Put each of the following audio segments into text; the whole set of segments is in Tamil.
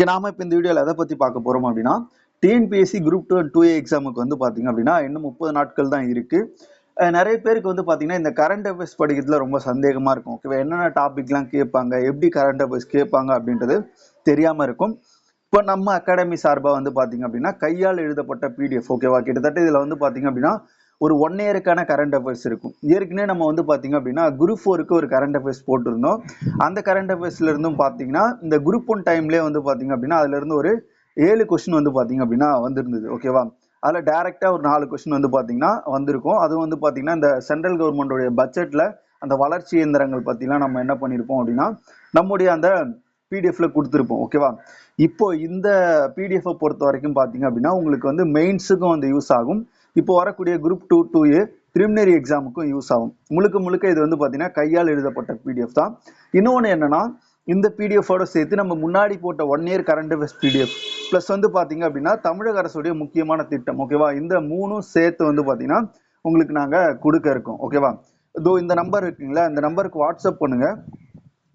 ஓகே நாம இப்போ இந்த வீடியோவில் எதை பற்றி பார்க்க போகிறோம் அப்படின்னா TNPSC group two and two A எக்ஸாமுக்கு வந்து பார்த்தீங்க அப்படின்னா இன்னும் முப்பது நாட்கள் தான் இருக்குது நிறைய பேருக்கு வந்து பார்த்தீங்கன்னா இந்த கரண்ட் அஃபேர்ஸ் படிக்கிறதுல ரொம்ப சந்தேகமாக இருக்கும். ஓகேவா? என்னென்ன டாபிக்லாம் கேட்பாங்க? எப்படி கரண்ட் அஃபேர்ஸ் கேட்பாங்க அப்படின்றது தெரியாமல் இருக்கும். இப்போ நம்ம அகாடமி சார்பாக வந்து பார்த்தீங்க அப்படின்னா கையால் எழுதப்பட்ட பிடிஎஃப் ஓகேவா? கிட்டத்தட்ட இதில் வந்து பார்த்தீங்க அப்படின்னா ஒரு ஒன் இயருக்கான கரண்ட் அஃபேர்ஸ் இருக்கும். ஏற்கனவே நம்ம வந்து பார்த்தீங்க அப்படின்னா குரூப் ஃபோருக்கு ஒரு கரண்ட் அஃபேர்ஸ் போட்டிருந்தோம். அந்த கரண்ட் அஃபேர்ஸ்ல இருந்தும் பார்த்தீங்கன்னா இந்த குரூப் ஒன் டைம்லேயே வந்து பார்த்தீங்க அப்படின்னா அதுல இருந்து ஒரு ஏழு கொஸ்டின் வந்து பார்த்தீங்க அப்படின்னா வந்திருந்தது. ஓகேவா அதில் டேரெக்டாக ஒரு நாலு கொஸ்டின் வந்து பார்த்தீங்கன்னா வந்திருக்கும். அதுவும் வந்து பார்த்தீங்கன்னா இந்த சென்ட்ரல் கவர்மெண்டோடைய பட்ஜெட்டில் அந்த வளர்ச்சி இயந்திரங்கள் பற்றிலாம் நம்ம என்ன பண்ணியிருப்போம் அப்படின்னா நம்முடைய அந்த பிடிஎஃப்ல கொடுத்துருப்போம். ஓகேவா இப்போ இந்த பிடிஎஃப்பை பொறுத்த வரைக்கும் பார்த்தீங்க அப்படின்னா உங்களுக்கு வந்து மெயின்ஸுக்கும் வந்து யூஸ் ஆகும். இப்போ வரக்கூடிய group two two A preliminary எக்ஸாமுக்கும் use ஆகும். முழுக்க முழுக்க இது வந்து பார்த்தீங்கன்னா கையால் எழுதப்பட்ட பிடிஎஃப் தான். இன்னொன்று என்னன்னா இந்த பிடிஎஃபோட சேர்த்து நம்ம முன்னாடி போட்ட one year current affairs PDF plus வந்து பார்த்தீங்க அப்படின்னா தமிழக அரசுடைய முக்கியமான திட்டம் ஓகேவா இந்த மூணும் சேர்த்து வந்து பார்த்தீங்கன்னா உங்களுக்கு நாங்கள் கொடுக்க இருக்கோம் ஓகேவா இதோ இந்த நம்பர் இருக்குங்களா? இந்த நம்பருக்கு வாட்ஸ்அப் பண்ணுங்க.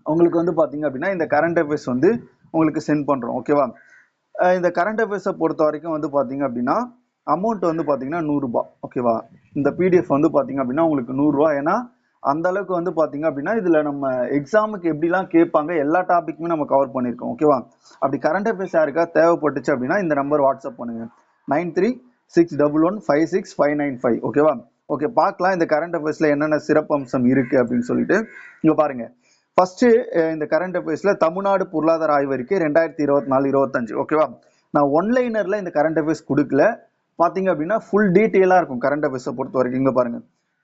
உங்களுக்கு வந்து பார்த்தீங்க அப்படின்னா இந்த கரண்ட் அஃபேர்ஸ் வந்து உங்களுக்கு சென்ட் பண்ணுறோம் ஓகேவா இந்த கரண்ட் அஃபேர்ஸை பொறுத்த வரைக்கும் வந்து பார்த்தீங்க அப்படின்னா அமௌண்ட் வந்து பார்த்தீங்கன்னா நூறுரூபா ஓகேவா இந்த பிடிஎஃப் வந்து பார்த்தீங்க அப்படின்னா உங்களுக்கு நூறுரூவா ஏன்னா அந்த அளவுக்கு வந்து பார்த்தீங்க அப்படின்னா இதில் நம்ம எக்ஸாமுக்கு எப்படிலாம் கேட்பாங்க எல்லா டாபிக்குமே நம்ம கவர் பண்ணியிருக்கோம். ஓகேவா அப்படி கரண்ட் அஃபேர்ஸ் யாருக்கா தேவைப்பட்டுச்சு அப்படின்னா இந்த நம்பர் வாட்ஸ்அப் பண்ணுங்க. Nine three six double one five six five nine five. ஓகேவா ஓகே பார்க்கலாம் இந்த கரண்ட் அஃபேர்ஸில் என்னென்ன சிறப்பம்சம் இருக்குது அப்படின்னு சொல்லிட்டு இங்கே பாருங்கள் ஃபஸ்ட்டு இந்த கரண்ட் அஃபேர்ஸில் தமிழ்நாடு பொருளாதார ஆய்வறிக்கை ரெண்டாயிரத்தி இருபத்தி நாலு இருபத்தஞ்சு ஓகேவா நான் ஒன்லைனரில் இந்த கரண்ட் அஃபேர்ஸ் கொடுக்கல. பாத்தீங்க அப்படின்னா ஃபுல் டீட்டெயிலா இருக்கும் கரண்ட் அஃபேர்ஸை பொறுத்த வரைக்கும். இங்க பாருங்க.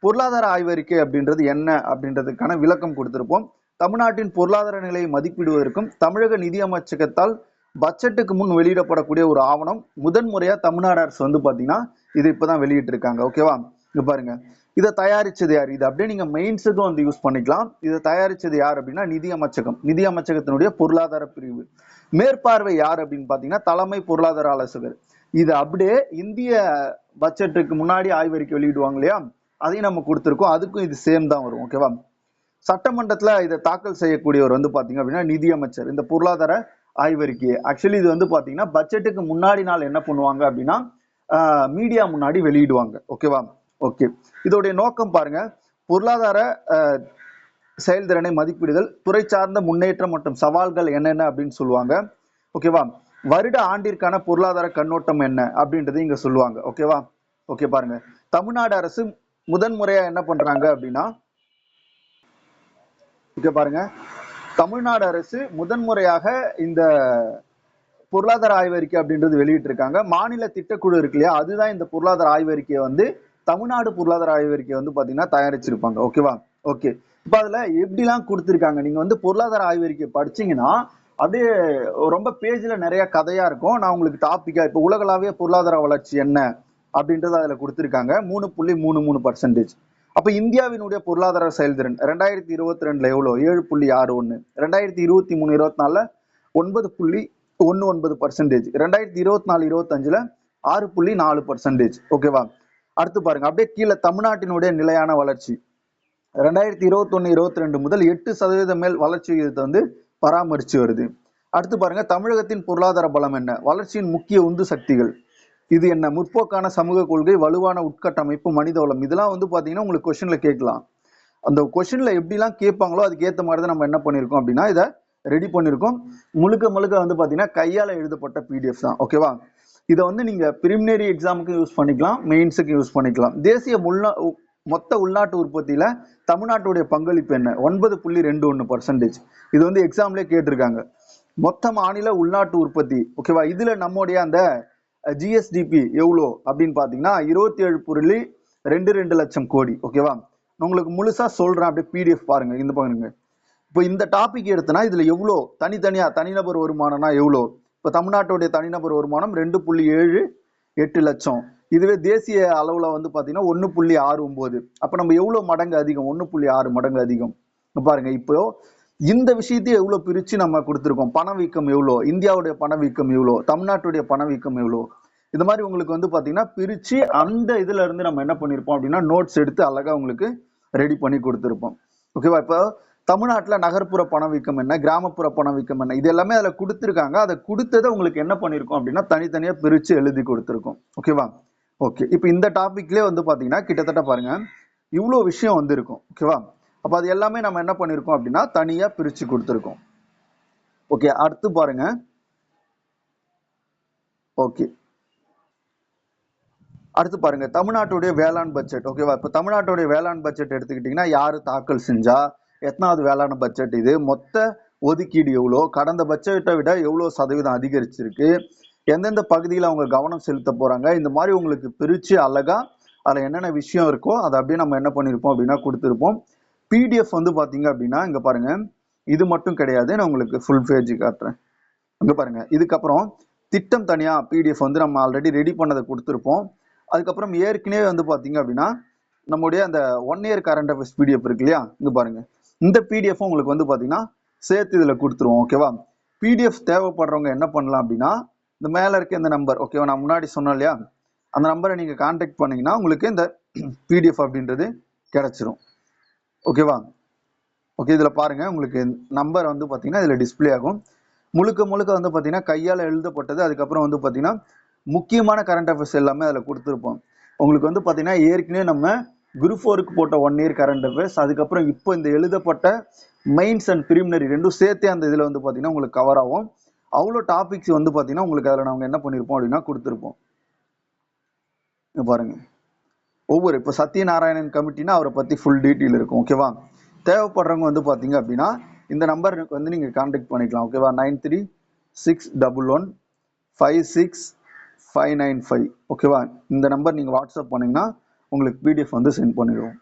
பொருளாதார ஆய்வறிக்கை அப்படின்றது என்ன அப்படின்றதுக்கான விளக்கம் கொடுத்திருப்போம். தமிழ்நாட்டின் பொருளாதார நிலையை மதிப்பிடுவதற்கும் தமிழக நிதி அமைச்சகத்தால் பட்ஜெட்டுக்கு முன் வெளியிடப்படக்கூடிய ஒரு ஆவணம் முதன்முறையா தமிழ்நாடு அரசு வந்து பாத்தீங்கன்னா இது இப்பதான் வெளியிட்டு இருக்காங்க ஓகேவா இங்க பாருங்க. இதை தயாரிச்சது யார்? இது அப்படியே நீங்க மெயின்ஸுக்கும் வந்து யூஸ் பண்ணிக்கலாம். இதை தயாரிச்சது யார் அப்படின்னா நிதி அமைச்சகம். நிதி அமைச்சகத்தினுடைய பொருளாதார பிரிவு. மேற்பார்வை யார் அப்படின்னு பாத்தீங்கன்னா தலைமை பொருளாதார ஆலோசகர். இது அப்படியே இந்திய பட்ஜெட்டுக்கு முன்னாடி ஆய்வறிக்கை வெளியிடுவாங்க இல்லையா? அதையும் நம்ம கொடுத்துருக்கோம். அதுக்கும் இது சேம் தான் வரும் ஓகேவா சட்டமன்றத்தில் இதை தாக்கல் செய்யக்கூடியவர் வந்து பார்த்தீங்க அப்படின்னா நிதி அமைச்சர் இந்த பொருளாதார ஆய்வறிக்கையை. ஆக்சுவலி இது வந்து பார்த்தீங்கன்னா பட்ஜெட்டுக்கு முன்னாடி நாள் என்ன பண்ணுவாங்க அப்படின்னா மீடியா முன்னாடி வெளியிடுவாங்க ஓகேவா ஓகே இதோடைய நோக்கம் பாருங்க. பொருளாதார செயல்திறனை மதிப்பிடுதல் துறை சார்ந்த முன்னேற்றம் மற்றும் சவால்கள் என்னென்ன அப்படின்னு சொல்லுவாங்க ஓகேவா வருட ஆண்டிற்கான பொருளாதார கண்ணோட்டம் என்ன அப்படின்றது இங்க சொல்லுவாங்க. ஓகேவா ஓகே பாருங்க. தமிழ்நாடு அரசு முதன்முறையா என்ன பண்றாங்க அப்படின்னா ஓகே பாருங்க. தமிழ்நாடு அரசு முதன்முறையாக இந்த பொருளாதார ஆய்வறிக்கை அப்படின்றது வெளியிட்டிருக்காங்க. மாநில திட்டக்குழு இருக்கு இல்லையா? அதுதான் இந்த பொருளாதார ஆய்வறிக்கையை வந்து தமிழ்நாடு பொருளாதார ஆய்வறிக்கை வந்து பாத்தீங்கன்னா தயாரிச்சிருப்பாங்க. ஓகேவா ஓகே இப்ப அதுல எப்படிலாம் கொடுத்துருக்காங்க? நீங்க வந்து பொருளாதார ஆய்வறிக்கை படிச்சீங்கன்னா அப்படியே ரொம்ப பேஜ்ல நிறைய கதையா இருக்கும். நான் உங்களுக்கு டாப்பிக்காக இப்ப உலகளாவிய பொருளாதார வளர்ச்சி என்ன அப்படின்றது அதுல கொடுத்துருக்காங்க. மூணு புள்ளி மூணு மூணு பர்சன்டேஜ் அப்ப இந்தியாவினுடைய பொருளாதார செயல்திறன் ரெண்டாயிரத்தி இருபத்தி ரெண்டுல எவ்வளோ? ஏழு புள்ளி ஆறு ஒன்று ரெண்டாயிரத்தி இருபத்தி மூணு இருபத்தி நாலுல ஒன்பது புள்ளி ஒன்று ஒன்பது பர்சன்டேஜ் ரெண்டாயிரத்தி இருபத்தி நாலு இருபத்தஞ்சுல ஆறு புள்ளி நாலு பர்சன்டேஜ் ஓகேவா அடுத்து பாருங்க. அப்படியே கீழே தமிழ்நாட்டினுடைய நிலையான வளர்ச்சி. ரெண்டாயிரத்தி இருபத்தொன்னு இருபத்தி ரெண்டு முதல் எட்டு சதவீதம் மேல் வளர்ச்சி விகிதத்தை வந்து பராமரித்து வருது. அடுத்து பாருங்க தமிழகத்தின் பொருளாதார பலம் என்ன? வளர்ச்சியின் முக்கிய உந்து சக்திகள். இது என்ன? முற்போக்கான சமூக கொள்கை வலுவான உட்கட்டமைப்பு மனித வளம். இதெல்லாம் வந்து பார்த்தீங்கன்னா உங்களுக்கு கொஷினில் கேட்கலாம். அந்த கொஷினில் எப்படிலாம் கேட்பாங்களோ அதுக்கேற்ற மாதிரி தான் நம்ம என்ன பண்ணியிருக்கோம் அப்படின்னா இதை ரெடி பண்ணியிருக்கோம் முழுக்க முழுக்க வந்து பார்த்தீங்கன்னா கையால் எழுதப்பட்ட பிடிஎஃப் தான். ஓகேவா இதை வந்து நீங்கள் பிரிமினரி எக்ஸாமுக்கு யூஸ் பண்ணிக்கலாம் மெயின்ஸுக்கு யூஸ் பண்ணிக்கலாம். தேசிய உள்நா உ- மொத்த உள்நாட்டு உற்பத்தியில தமிழ்நாட்டுடைய பங்களிப்பு என்ன? ஒன்பது புள்ளி ரெண்டு ஒன்று பர்சன்டேஜ் இது வந்து எக்ஸாம்லேயே கேட்டிருக்காங்க. மொத்த மாநில உள்நாட்டு உற்பத்தி ஓகேவா இதுல நம்முடைய அந்த ஜிஎஸ்டிபி எவ்வளோ அப்படின்னு பார்த்தீங்கன்னா இருபத்தி ஏழு புள்ளி ரெண்டு ரெண்டு லட்சம் கோடி ஓகேவா நான் உங்களுக்கு முழுசா சொல்றேன் அப்படியே பிடிஎஃப் பாருங்க இந்த பாருங்க இப்போ இந்த டாபிக் எடுத்தனா இதுல எவ்வளோ? தனித்தனியா தனிநபர் வருமானம்னா எவ்வளோ? இப்போ தமிழ்நாட்டுடைய தனிநபர் வருமானம் ரெண்டு புள்ளி ஏழு எட்டு லட்சம். இதுவே தேசிய அளவுல வந்து பாத்தீங்கன்னா ஒன்று புள்ளி ஆறு ஒன்பது. அப்ப நம்ம எவ்வளவு மடங்கு அதிகம்? ஒன்று புள்ளி ஆறு மடங்கு அதிகம். பாருங்க இப்போ இந்த விஷயத்தையும் எவ்வளவு பிரிச்சு நம்ம கொடுத்துருக்கோம்? பணவீக்கம் எவ்வளோ? இந்தியாவுடைய பணவீக்கம் எவ்வளோ? தமிழ்நாட்டுடைய பணவீக்கம் எவ்வளோ? இந்த மாதிரி உங்களுக்கு வந்து பாத்தீங்கன்னா பிரிச்சு அந்த இதுல இருந்து நம்ம என்ன பண்ணிருப்போம் அப்படின்னா நோட்ஸ் எடுத்து அழகா உங்களுக்கு ரெடி பண்ணி கொடுத்துருப்போம். ஓகேவா இப்போ தமிழ்நாட்டில் நகர்ப்புற பணவீக்கம் என்ன? கிராமப்புற பணவீக்கம் என்ன? இது எல்லாமே அதில் கொடுத்துருக்காங்க. அதை கொடுத்ததை உங்களுக்கு என்ன பண்ணியிருக்கோம் அப்படின்னா தனித்தனியாக பிரித்து எழுதி கொடுத்துருக்கோம். ஓகேவா ஓகே இப்போ இந்த டாபிக்லேயே வந்து பார்த்தீங்கன்னா கிட்டத்தட்ட பாருங்க இவ்வளோ விஷயம் வந்து இருக்கும் ஓகேவா அப்போ அது எல்லாமே நம்ம என்ன பண்ணியிருக்கோம் அப்படின்னா தனியாக பிரித்து கொடுத்துருக்கோம். ஓகே அடுத்து பாருங்க. ஓகே அடுத்து பாருங்க தமிழ்நாட்டுடைய வேளாண் பட்ஜெட் ஓகேவா இப்போ தமிழ்நாட்டுடைய வேளாண் பட்ஜெட் எடுத்துக்கிட்டிங்கன்னா யார் தாக்கல் செஞ்சா எத்தனாவது வேளாண் பட்ஜெட் இது? மொத்த ஒதுக்கீடு எவ்வளோ? கடந்த பட்ஜெட்டை விட எவ்வளோ சதவீதம் அதிகரிச்சிருக்கு? எந்தெந்த பகுதியில் அவங்க கவனம் செலுத்த போகிறாங்க இந்த மாதிரி உங்களுக்கு பிரித்து அழகாக அதில் என்னென்ன விஷயம் இருக்கோ அதை அப்படியே நம்ம என்ன பண்ணியிருப்போம் அப்படின்னா கொடுத்துருப்போம். பிடிஎஃப் வந்து பார்த்தீங்க அப்படின்னா இங்கே பாருங்க இது மட்டும் கிடையாது நான் உங்களுக்கு ஃபுல் பேஜ் காட்டுறேன். இங்கே பாருங்கள் இதுக்கப்புறம் திட்டம் தனியாக பிடிஎஃப் வந்து நம்ம ஆல்ரெடி ரெடி பண்ணதை கொடுத்துருப்போம். அதுக்கப்புறம் ஏற்கனவே வந்து பார்த்தீங்க அப்படின்னா நம்முடைய அந்த one year current affairs PDF இருக்கு இல்லையா இங்கே பாருங்கள் இந்த பிடிஎஃப் உங்களுக்கு வந்து பார்த்தீங்கன்னா சேர்த்து இதில் கொடுத்துருவோம் ஓகேவா பிடிஎஃப் தேவைப்படுறவங்க என்ன பண்ணலாம் அப்படின்னா இந்த மேலே இருக்க இந்த நம்பர் ஓகேவா நான் முன்னாடி சொன்னேன் இல்லையா? அந்த நம்பரை நீங்கள் காண்டாக்ட் பண்ணீங்கன்னா உங்களுக்கு இந்த பிடிஎஃப் அப்படின்றது கிடைச்சிரும். ஓகேவா ஓகே இதில் பாருங்க. உங்களுக்கு நம்பர் வந்து பார்த்தீங்கன்னா இதில் டிஸ்ப்ளே ஆகும். முழுக்க முழுக்க வந்து பார்த்தீங்கன்னா கையால் எழுதப்பட்டது அதுக்கப்புறம் வந்து பார்த்தீங்கன்னா முக்கியமான கரண்ட் அஃபேர்ஸ் எல்லாமே அதில் கொடுத்துருப்போம். உங்களுக்கு வந்து பார்த்தீங்கன்னா ஏற்கனவே நம்ம குரூப் ஃபோருக்கு போட்ட ஒன் இயர் கரண்ட் அஃபேர்ஸ் அதுக்கப்புறம் இப்போ இந்த எழுதப்பட்ட மெயின்ஸ் அண்ட் பிரிமினரி ரெண்டும் சேர்த்தே அந்த இதில் வந்து பார்த்தீங்கன்னா உங்களுக்கு கவர் ஆகும். அவ்வளோ டாபிக்ஸ் வந்து பார்த்தீங்கன்னா உங்களுக்கு அதில் நாங்கள் என்ன பண்ணியிருப்போம் அப்படின்னா கொடுத்துருப்போம். பாருங்க. ஒவ்வொரு இப்போ சத்யநாராயணன் கமிட்டினா அவரை பற்றி ஃபுல் டீட்டெயில் இருக்கும் ஓகேவா தேவைப்படுறவங்க வந்து பார்த்தீங்க அப்படின்னா இந்த நம்பருக்கு வந்து நீங்கள் காண்டாக்ட் பண்ணிக்கலாம் ஓகேவா nine three six double one five six five nine five ஓகேவா இந்த நம்பர் நீங்கள் வாட்ஸ்அப் பண்ணிங்கன்னா உங்களுக்கு பிடிஎஃப் வந்து சென்ட் பண்ணிடுவோம்.